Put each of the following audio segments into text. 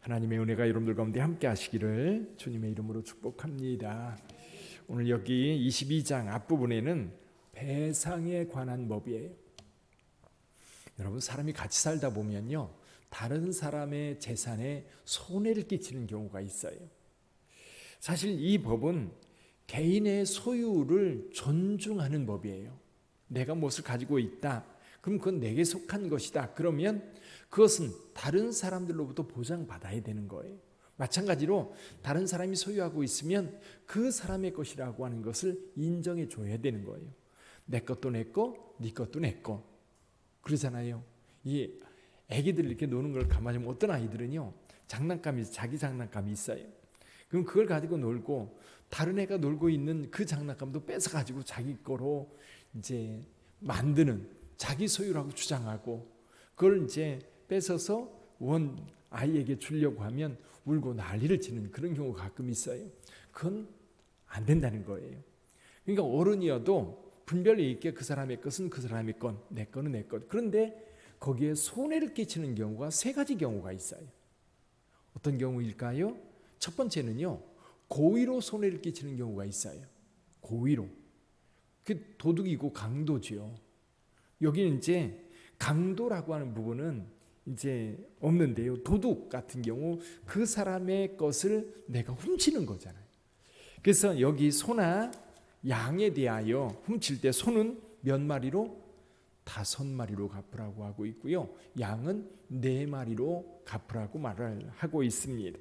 하나님의 은혜가 여러분들 가운데 함께 하시기를 주님의 이름으로 축복합니다. 오늘 여기 22장 앞부분에는 배상에 관한 법이에요. 여러분 사람이 같이 살다 보면요. 다른 사람의 재산에 손해를 끼치는 경우가 있어요. 사실 이 법은 개인의 소유를 존중하는 법이에요. 내가 무엇을 가지고 있다. 그럼 그건 내게 속한 것이다. 그러면 그것은 다른 사람들로부터 보장받아야 되는 거예요. 마찬가지로 다른 사람이 소유하고 있으면 그 사람의 것이라고 하는 것을 인정해 줘야 되는 거예요. 내 것도 내 거, 네 것도 내 거. 그러잖아요. 이 아기들 이렇게 노는 걸 가만히 보면 어떤 아이들은요. 장난감이 자기 장난감이 있어요. 그럼 그걸 가지고 놀고 다른 애가 놀고 있는 그 장난감도 뺏어 가지고 자기 거로 이제 만드는 자기 소유라고 주장하고 그걸 이제 뺏어서 원 아이에게 주려고 하면 울고 난리를 치는 그런 경우가 가끔 있어요. 그건 안 된다는 거예요. 그러니까 어른이어도 분별이 있게 그 사람의 것은 그 사람의 건, 내 거는 내 것. 그런데 거기에 손해를 끼치는 경우가 세 가지 경우가 있어요. 어떤 경우일까요? 첫 번째는요. 고의로 손해를 끼치는 경우가 있어요. 고의로. 그 도둑이고 강도지요. 여기는 이제 강도라고 하는 부분은 이제 없는데요. 도둑 같은 경우 그 사람의 것을 내가 훔치는 거잖아요. 그래서 여기 소나 양에 대하여 훔칠 때 소는 몇 마리로 다섯 마리로 갚으라고 하고 있고요. 양은 네 마리로 갚으라고 말을 하고 있습니다.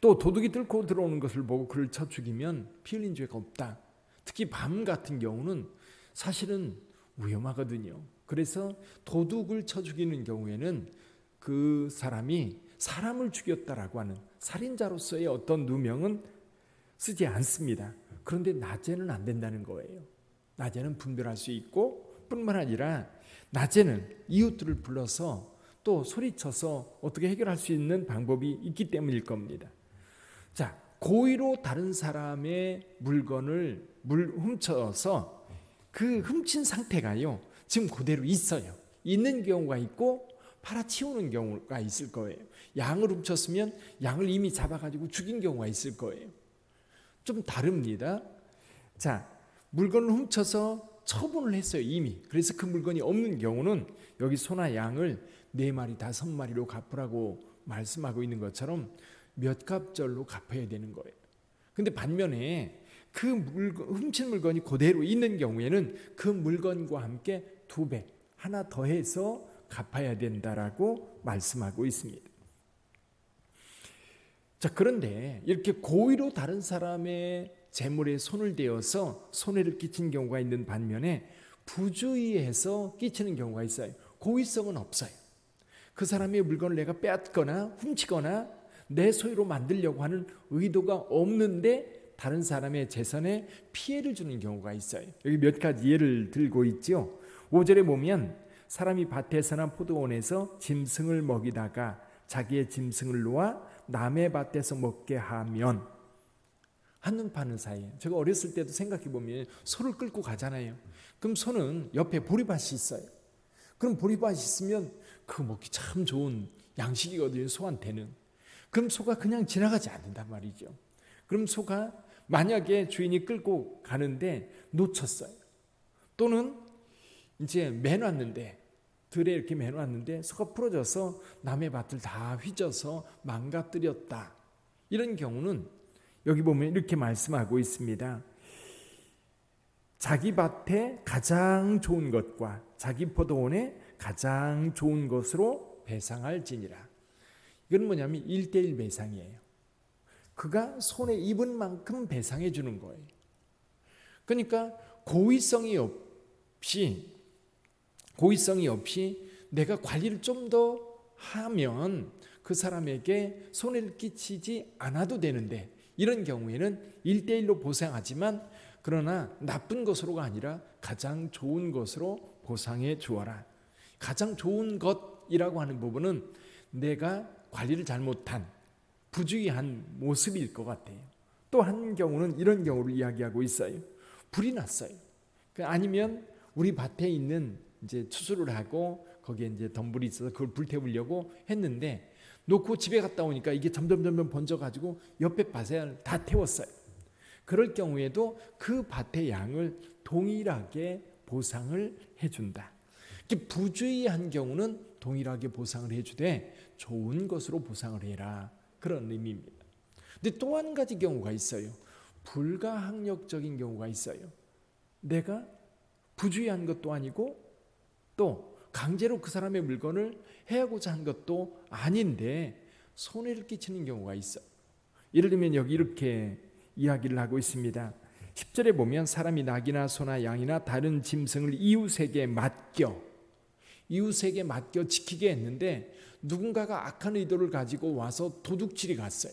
또 도둑이 뚫고 들어오는 것을 보고 그를 쳐 죽이면 피 흘린 죄가 없다. 특히 밤 같은 경우는 사실은 위험하거든요. 그래서 도둑을 쳐 죽이는 경우에는 그 사람이 사람을 죽였다라고 하는 살인자로서의 어떤 누명은 쓰지 않습니다. 그런데 낮에는 안 된다는 거예요. 낮에는 분별할 수 있고 뿐만 아니라 낮에는 이웃들을 불러서 또 소리쳐서 어떻게 해결할 수 있는 방법이 있기 때문일 겁니다. 자, 고의로 다른 사람의 물건을 물 훔쳐서 그 훔친 상태가요. 지금 그대로 있어요. 있는 경우가 있고 팔아치우는 경우가 있을 거예요. 양을 훔쳤으면 양을 이미 잡아가지고 죽인 경우가 있을 거예요. 좀 다릅니다. 자, 물건을 훔쳐서 처분을 했어요, 이미. 그래서 그 물건이 없는 경우는 여기 소나 양을 네 마리, 다섯 마리로 갚으라고 말씀하고 있는 것처럼 몇 갑절로 갚아야 되는 거예요. 근데 반면에 그 물건, 훔친 물건이 그대로 있는 경우에는 그 물건과 함께 두 배, 하나 더해서 갚아야 된다라고 말씀하고 있습니다. 자, 그런데 이렇게 고의로 다른 사람의 재물에 손을 대어서 손해를 끼친 경우가 있는 반면에 부주의해서 끼치는 경우가 있어요. 고의성은 없어요. 그 사람의 물건을 내가 빼앗거나 훔치거나 내 소유로 만들려고 하는 의도가 없는데 다른 사람의 재산에 피해를 주는 경우가 있어요. 여기 몇 가지 예를 들고 있죠. 5절에 보면 사람이 밭에서나 포도원에서 짐승을 먹이다가 자기의 짐승을 놓아 남의 밭에서 먹게 하면 한눈 파는 사이에 제가 어렸을 때도 생각해 보면 소를 끌고 가잖아요. 그럼 소는 옆에 보리밭이 있어요. 그럼 보리밭이 있으면 그 먹기 참 좋은 양식이거든요. 소한테는. 그럼 소가 그냥 지나가지 않는단 말이죠. 그럼 소가 만약에 주인이 끌고 가는데 놓쳤어요. 또는 이제 매놨는데 들에 이렇게 매놨는데 소가 풀어져서 남의 밭을 다 휘져서 망가뜨렸다. 이런 경우는 여기 보면 이렇게 말씀하고 있습니다. 자기 밭에 가장 좋은 것과 자기 포도원에 가장 좋은 것으로 배상할지니라. 이건 뭐냐면 1대1 배상이에요. 그가 손에 입은 만큼 배상해 주는 거예요. 그러니까 고의성이 없이 고의성이 없이 내가 관리를 좀 더 하면 그 사람에게 손해를 끼치지 않아도 되는데 이런 경우에는 1대1로 보상하지만 그러나 나쁜 것으로가 아니라 가장 좋은 것으로 보상해 주어라. 가장 좋은 것이라고 하는 부분은 내가 관리를 잘못한 부주의한 모습일 것 같아요. 또 한 경우는 이런 경우를 이야기하고 있어요. 불이 났어요. 그 아니면 우리 밭에 있는 이제 추수를 하고 거기에 이제 덤불이 있어서 그걸 불태우려고 했는데 놓고 집에 갔다 오니까 이게 점점 점점 번져가지고 옆에 밭에 다 태웠어요. 그럴 경우에도 그 밭의 양을 동일하게 보상을 해준다. 이렇게 부주의한 경우는 동일하게 보상을 해주되 좋은 것으로 보상을 해라 그런 의미입니다. 근데 또 한 가지 경우가 있어요. 불가항력적인 경우가 있어요. 내가 부주의한 것도 아니고 또 강제로 그 사람의 물건을 해야고자 한 것도 아닌데 손해를 끼치는 경우가 있어. 예를 들면 여기 이렇게 이야기를 하고 있습니다. 10절에 보면 사람이 낙이나 소나 양이나 다른 짐승을 이웃에게 맡겨 이웃에게 맡겨 지키게 했는데 누군가가 악한 의도를 가지고 와서 도둑질이 갔어요.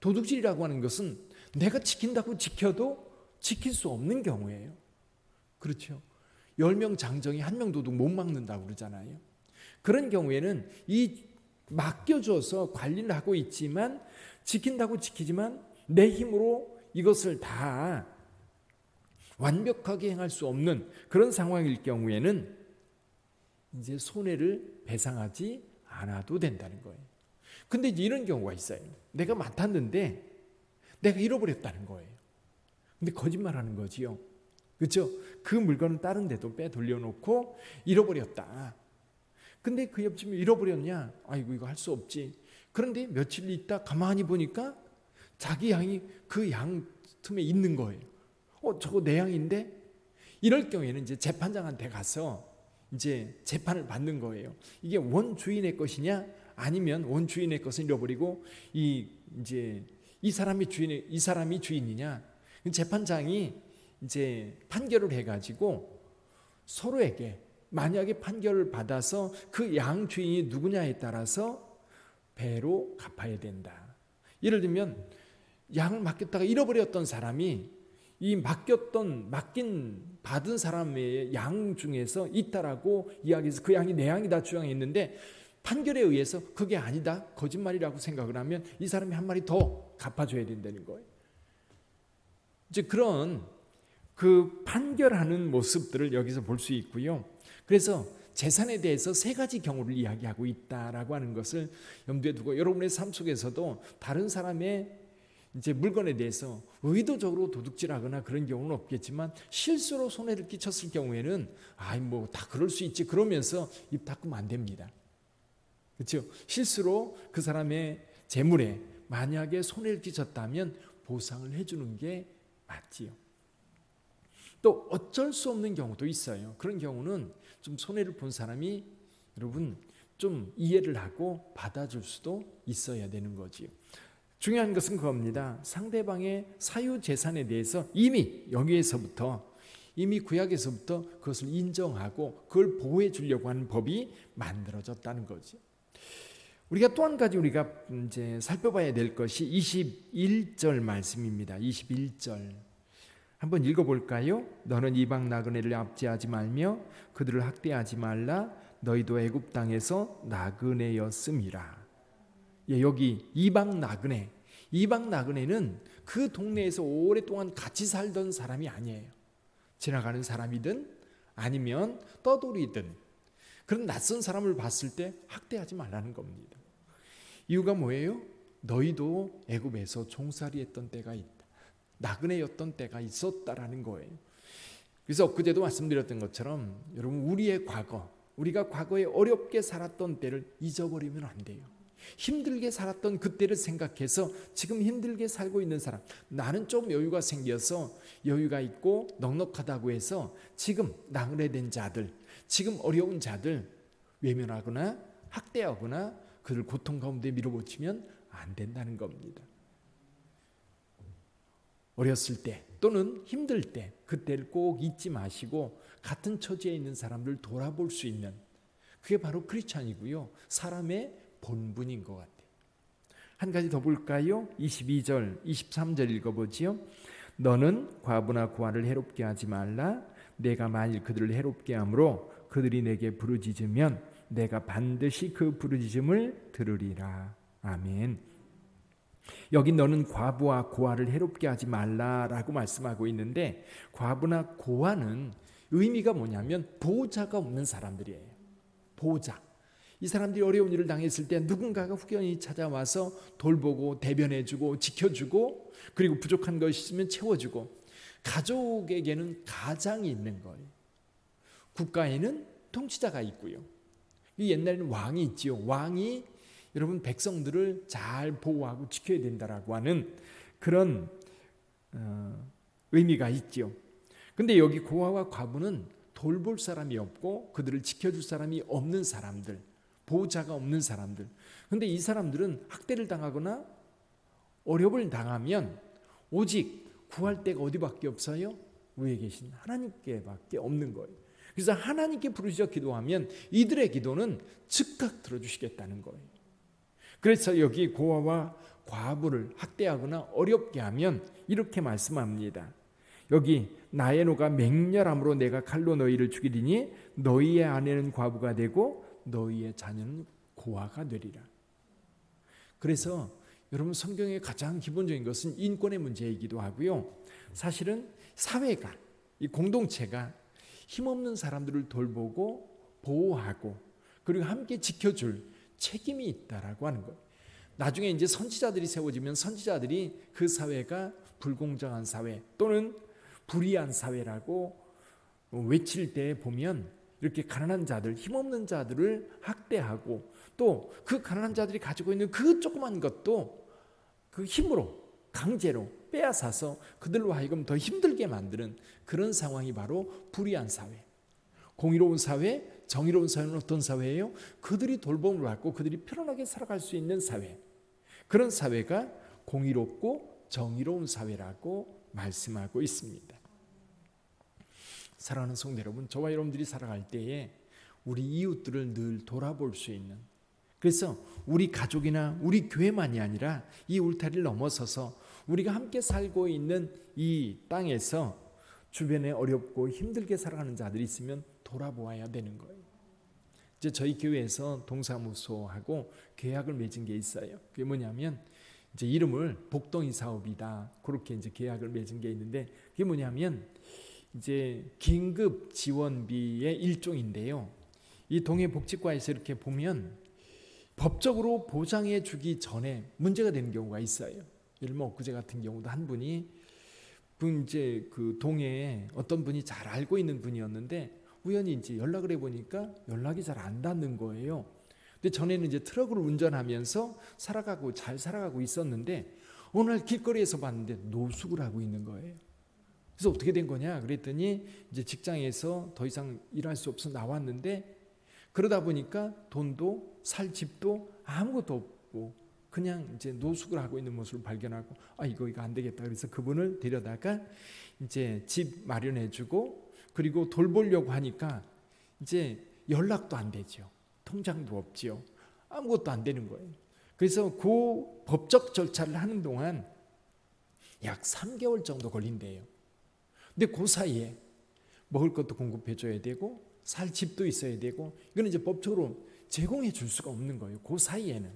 도둑질이라고 하는 것은 내가 지킨다고 지켜도 지킬 수 없는 경우예요. 그렇죠. 10명 장정이 한 명 도둑 못 막는다고 그러잖아요. 그런 경우에는 이 맡겨줘서 관리를 하고 있지만 지킨다고 지키지만 내 힘으로 이것을 다 완벽하게 행할 수 없는 그런 상황일 경우에는 이제 손해를 배상하지 않아도 된다는 거예요. 근데 이런 경우가 있어요. 내가 맡았는데 내가 잃어버렸다는 거예요. 근데 거짓말 하는 거지요. 그렇죠? 그 물건은 다른 데도 빼 돌려놓고 잃어버렸다. 근데 그 옆집에 잃어버렸냐? 아이고 이거 할 수 없지. 그런데 며칠 있다 가만히 보니까 자기 양이 그 양 틈에 있는 거예요. 어 저거 내 양인데? 이럴 경우에는 이제 재판장한테 가서 이제 재판을 받는 거예요. 이게 원 주인의 것이냐 아니면 원 주인의 것을 잃어버리고 이 이제 이 사람이 주인 이 사람이 주인이냐 재판장이 이제 판결을 해가지고 서로에게 만약에 판결을 받아서 그 양 주인이 누구냐에 따라서 배로 갚아야 된다. 예를 들면 양을 맡겼다가 잃어버렸던 사람이 이 맡겼던 맡긴 받은 사람의 양 중에서 있다라고 이야기해서 그 양이 내 양이다 주장했는데 판결에 의해서 그게 아니다 거짓말이라고 생각을 하면 이 사람이 한 마리 더 갚아줘야 된다는 거예요. 이제 그런 그 판결하는 모습들을 여기서 볼 수 있고요. 그래서 재산에 대해서 세 가지 경우를 이야기하고 있다라고 하는 것을 염두에 두고 여러분의 삶 속에서도 다른 사람의 이제 물건에 대해서 의도적으로 도둑질하거나 그런 경우는 없겠지만 실수로 손해를 끼쳤을 경우에는 아이 뭐 다 그럴 수 있지 그러면서 입 닫으면 안 됩니다. 그렇죠? 실수로 그 사람의 재물에 만약에 손해를 끼쳤다면 보상을 해주는 게 맞지요. 또 어쩔 수 없는 경우도 있어요. 그런 경우는 좀 손해를 본 사람이 여러분 좀 이해를 하고 받아줄 수도 있어야 되는 거지요. 중요한 것은 그겁니다. 상대방의 사유 재산에 대해서 이미 여기에서부터 이미 구약에서부터 그것을 인정하고 그걸 보호해 주려고 하는 법이 만들어졌다는 거지. 우리가 또 한 가지 우리가 이제 살펴봐야 될 것이 21절 말씀입니다. 21절. 한번 읽어 볼까요? 너는 이방 나그네를 압제하지 말며 그들을 학대하지 말라. 너희도 애굽 땅에서 나그네였음이라. 예, 여기 이방 나그네. 이방 나그네는 그 동네에서 오랫동안 같이 살던 사람이 아니에요. 지나가는 사람이든 아니면 떠돌이든 그런 낯선 사람을 봤을 때 학대하지 말라는 겁니다. 이유가 뭐예요? 너희도 애굽에서 종살이했던 때가 있다. 나그네였던 때가 있었다라는 거예요. 그래서 그제도 말씀드렸던 것처럼 여러분 우리의 과거, 우리가 과거에 어렵게 살았던 때를 잊어버리면 안 돼요. 힘들게 살았던 그때를 생각해서 지금 힘들게 살고 있는 사람, 나는 좀 여유가 생겨서 여유가 있고 넉넉하다고 해서 지금 나그네된 자들, 지금 어려운 자들 외면하거나 학대하거나 그를 고통 가운데 밀어붙이면 안 된다는 겁니다. 어렸을 때 또는 힘들 때 그때를 꼭 잊지 마시고 같은 처지에 있는 사람들 돌아볼 수 있는 그게 바로 크리스찬이고요. 사람의 본분인 것 같아요. 한 가지 더 볼까요? 22절, 23절 읽어보지요. 너는 과부나 고아를 해롭게 하지 말라. 내가 만일 그들을 해롭게 함으로 그들이 내게 부르짖으면 내가 반드시 그 부르짖음을 들으리라. 아멘. 여기 너는 과부와 고아를 해롭게 하지 말라라고 말씀하고 있는데 과부나 고아는 의미가 뭐냐면 보호자가 없는 사람들이에요. 보호자. 이 사람들이 어려운 일을 당했을 때 누군가가 후견이 찾아와서 돌보고 대변해주고 지켜주고 그리고 부족한 것이 있으면 채워주고 가족에게는 가장이 있는 거예요. 국가에는 통치자가 있고요. 이 옛날에는 왕이 있지요. 왕이 여러분 백성들을 잘 보호하고 지켜야 된다라고 하는 그런 어, 의미가 있지요. 근데 여기 고아와 과부는 돌볼 사람이 없고 그들을 지켜줄 사람이 없는 사람들, 보호자가 없는 사람들. 근데 이 사람들은 학대를 당하거나 어려움을 당하면 오직 구할 데가 어디밖에 없어요? 위에 계신 하나님께밖에 없는 거예요. 그래서 하나님께 부르셔 기도하면 이들의 기도는 즉각 들어주시겠다는 거예요. 그래서 여기 고아와 과부를 학대하거나 어렵게 하면 이렇게 말씀합니다. 여기 나의 노가 맹렬함으로 내가 칼로 너희를 죽이리니 너희의 아내는 과부가 되고 너희의 자녀는 고아가 되리라. 그래서 여러분 성경의 가장 기본적인 것은 인권의 문제이기도 하고요. 사실은 사회가 이 공동체가 힘없는 사람들을 돌보고 보호하고 그리고 함께 지켜줄 책임이 있다라고 하는 거예요. 나중에 이제 선지자들이 세워지면 선지자들이 그 사회가 불공정한 사회 또는 불의한 사회라고 외칠 때 보면 이렇게 가난한 자들, 힘없는 자들을 학대하고 또 그 가난한 자들이 가지고 있는 그 조그만 것도 그 힘으로 강제로 빼앗아서 그들로 하여금 더 힘들게 만드는 그런 상황이 바로 불의한 사회. 공의로운 사회, 정의로운 사회는 어떤 사회예요? 그들이 돌봄을 받고 그들이 편안하게 살아갈 수 있는 사회. 그런 사회가 공의롭고 정의로운 사회라고 말씀하고 있습니다. 사랑하는 성도 여러분, 저와 여러분들이 살아갈 때에 우리 이웃들을 늘 돌아볼 수 있는 그래서 우리 가족이나 우리 교회만이 아니라 이 울타리를 넘어서서 우리가 함께 살고 있는 이 땅에서 주변에 어렵고 힘들게 살아가는 자들이 있으면 돌아보아야 되는 거예요. 이제 저희 교회에서 동사무소하고 계약을 맺은 게 있어요. 그게 뭐냐면 이제 이름을 복동이 사업이다. 그렇게 이제 계약을 맺은 게 있는데 그게 뭐냐면 이제 긴급 지원비의 일종인데요. 이 동해복지과에서 이렇게 보면 법적으로 보장해 주기 전에 문제가 되는 경우가 있어요. 예를 들면 엊그제 같은 경우도 한 분이 그 이제 그 동해에 어떤 분이 잘 알고 있는 분이었는데 우연히 이제 연락을 해보니까 연락이 잘 안 닿는 거예요. 근데 전에는 이제 트럭을 운전하면서 살아가고 잘 살아가고 있었는데 어느 날 길거리에서 봤는데 노숙을 하고 있는 거예요. 그래서 어떻게 된 거냐 그랬더니 이제 직장에서 더 이상 일할 수 없어 나왔는데 그러다 보니까 돈도 살 집도 아무것도 없고 그냥 이제 노숙을 하고 있는 모습을 발견하고 아 이거 이거 안 되겠다 그래서 그분을 데려다가 이제 집 마련해 주고 그리고 돌보려고 하니까 이제 연락도 안 되죠. 통장도 없지요. 아무것도 안 되는 거예요. 그래서 그 법적 절차를 하는 동안 약 3개월 정도 걸린대요. 근데 그 사이에 먹을 것도 공급해 줘야 되고 살 집도 있어야 되고 이거는 이제 법적으로 제공해 줄 수가 없는 거예요. 그 사이에는.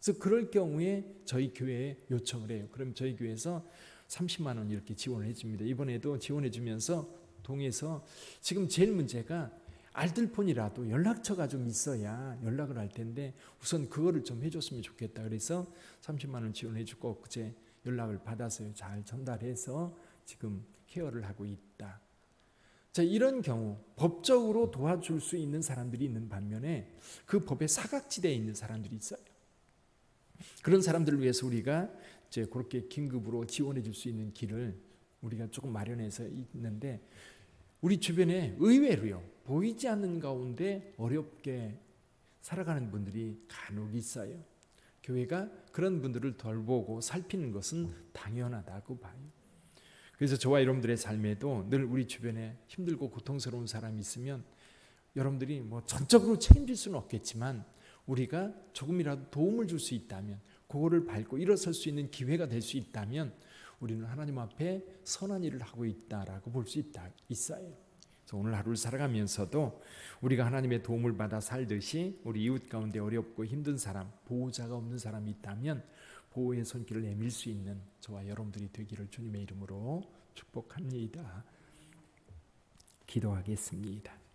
그래서 그럴 경우에 저희 교회에 요청을 해요. 그럼 저희 교회에서 30만 원 이렇게 지원을 해 줍니다. 이번에도 지원해 주면서 동에서 지금 제일 문제가 알뜰폰이라도 연락처가 좀 있어야 연락을 할 텐데 우선 그거를 좀 해줬으면 좋겠다. 그래서 30만 원 지원해 주고 그제 연락을 받아서요. 잘 전달해서 지금 케어를 하고 있다. 자, 이런 경우 법적으로 도와줄 수 있는 사람들이 있는 반면에 그 법의 사각지대에 있는 사람들이 있어요. 그런 사람들을 위해서 우리가 이제 그렇게 긴급으로 지원해 줄 수 있는 길을 우리가 조금 마련해서 있는데 우리 주변에 의외로요. 보이지 않는 가운데 어렵게 살아가는 분들이 간혹 있어요. 교회가 그런 분들을 돌보고 살피는 것은 당연하다고 봐요. 그래서 저와 여러분들의 삶에도 늘 우리 주변에 힘들고 고통스러운 사람이 있으면 여러분들이 뭐 전적으로 책임질 수는 없겠지만 우리가 조금이라도 도움을 줄 수 있다면 그거를 밟고 일어설 수 있는 기회가 될 수 있다면 우리는 하나님 앞에 선한 일을 하고 있다라고 볼 수 있다 있어요. 그래서 오늘 하루를 살아가면서도 우리가 하나님의 도움을 받아 살듯이 우리 이웃 가운데 어렵고 힘든 사람, 보호자가 없는 사람이 있다면 보호의 손길을 내밀 수 있는 저와 여러분들이 되기를 주님의 이름으로 축복합니다. 기도하겠습니다.